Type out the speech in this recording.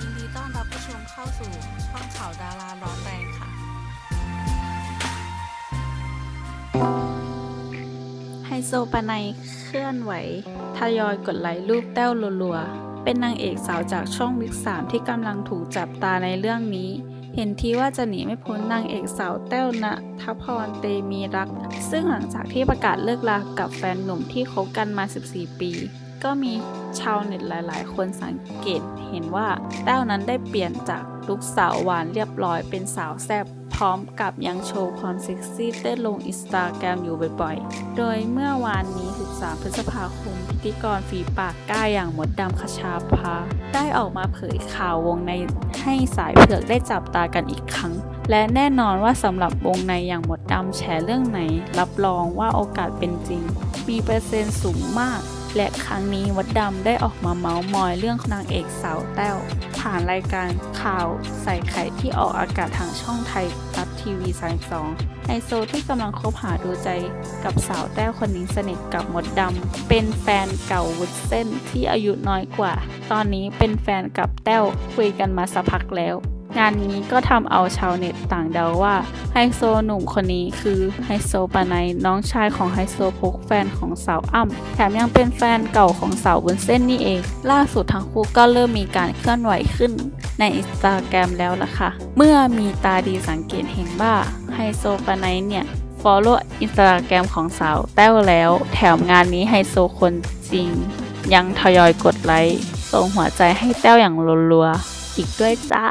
ยินดีต้อนรับผู้ชมเข้าสู่ช่องข่าวดาราร้อนแรงค่ะ ไฮโซปนัยเคลื่อนไหว ทยอยกดไลค์รูปแต้วรัวๆ เป็นนางเอกสาวจากช่องวิกสามที่กำลังถูกจับตาในเรื่องนี้ เห็นทีว่าจะหนีไม่พ้นนางเอกสาวแต้วณทพรเตมีรัก ซึ่งหลังจากที่ประกาศเลิกลากับแฟนหนุ่มที่คบกันมา 14 ปี ก็มีชาวเน็ตหลาย ๆ คนสังเกตเห็นว่าแต้วนั้นได้เปลี่ยนจากลุคสาวหวานเรียบร้อยเป็นสาวแซ่บพร้อมกับยังโชว์ความเซ็กซี่เต้นลงอินสตาแกรมอยู่บ่อยๆ โดยเมื่อวานนี้ 13 พฤษภาคม พิธีกรฝีปากกล้าอย่างมดดำคชาภา ได้ออกมาเผยข่าววงในให้สายเผือกได้จับตากันอีกครั้ง และแน่นอนว่าสำหรับวงในอย่างหมดดำแฉเรื่องไหน รับรองว่าโอกาสเป็นจริง มีเปอร์เซ็นต์สูงมาก และครั้งนี้วัดดำได้ออกมาเมาส์มอยเรื่องนางเอกสาวแต้ว ผ่านรายการข่าวใส่ไข่ที่ออกอากาศทางช่องไทยรัฐทีวี 32ไฮโซที่กำลังคบหาดูใจกับสาวแต้วคนนี้สนิทกับมดดำ เป็นแฟนเก่าวุฒเส้นที่อายุน้อยกว่า ตอนนี้เป็นแฟนกับแต้วคุยกันมาสักพักแล้ว งานนี้ก็ทำเอาชาวเน็ตต่างเดาว่าไฮโซหนุ่มคนนี้คือไฮโซปานัยน้องชายของไฮโซพกแฟนของสาวอ้ำแถมยังเป็นแฟนเก่าของสาวบุญเส้นนี่เอง ล่าสุดทั้งคู่ก็เริ่มมีการเคลื่อนไหวขึ้นในอินสตาแกรมแล้วล่ะค่ะ เมื่อมีตาดีสังเกตเห็นว่าไฮโซปานัยเนี่ย follow อินสตาแกรมของสาวแต้วแล้ว แถมงานนี้ไฮโซคนจริง ยังทยอยกดไลค์ส่งหัวใจให้แต้วอย่างรัวๆอีกด้วยจ้า